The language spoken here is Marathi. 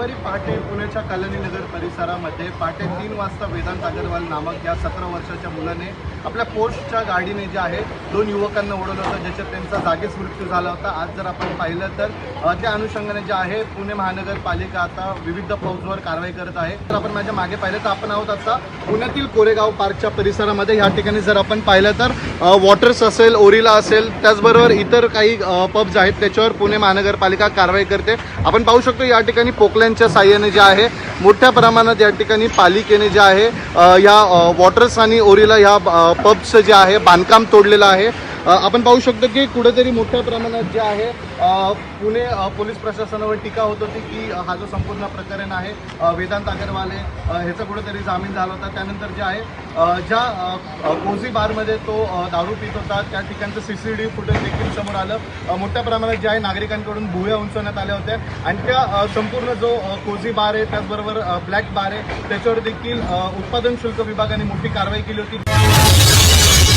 रविवारी पहाटे पुण्याच्या कालनीनगर परिसरामध्ये पहाटे तीन वाजता वेदांत अगरवाल नामक या सतरा वर्षाच्या मुलाने आपल्या पोस्टच्या गाडीने जे आहे दोन युवकांना उडवलं होतं ज्याच्यात त्यांचा जागीच मृत्यू झाला होता. आज जर आपण पाहिलं तर त्या अनुषंगाने जे आहे पुणे महानगरपालिका आता विविध फौजवर कारवाई करत आहे. तर आपण माझ्या मागे पाहिलं तर आपण आहोत आता पुण्यातील कोरेगाव पार्कच्या परिसरामध्ये. या ठिकाणी जर आपण पाहिलं तर वॉटर्स असेल ओरिला असेल त्याचबरोबर इतर काही पब्स आहेत त्याच्यावर पुणे महानगरपालिका कारवाई करते. आपण पाहू शकतो या ठिकाणी पोकल्यांच्या साह्याने जे आहे मोठ्या प्रमाणात या ठिकाणी पालिकेने जे आहे या वॉटर्स आणि ओरिला ह्या पब्सचं जे आहे बांधकाम तोडलेलं आहे. आपण पाहू शकतो की कुठेतरी मोठ्या प्रमाणात जे आहे पुणे पोलीस प्रशासनावर टीका होत होती की हा जो संपूर्ण प्रकरण आहे वेदांत अगरवाले ह्याचं ह्याचा कुठेतरी जामीन झाला होता. त्यानंतर जे आहे ज्या कोझी बारमध्ये तो दारू पित होता त्या ठिकाणचं सी सी डी फुटेज देखील समोर आलं. मोठ्या प्रमाणात जे आहे नागरिकांकडून भुया उंचवण्यात आल्या होत्या. आणि त्या संपूर्ण जो कोझी बार आहे त्याचबरोबर ब्लॅक बार आहे त्याच्यावर देखील उत्पादन शुल्क विभागाने मोठी कारवाई केली होती.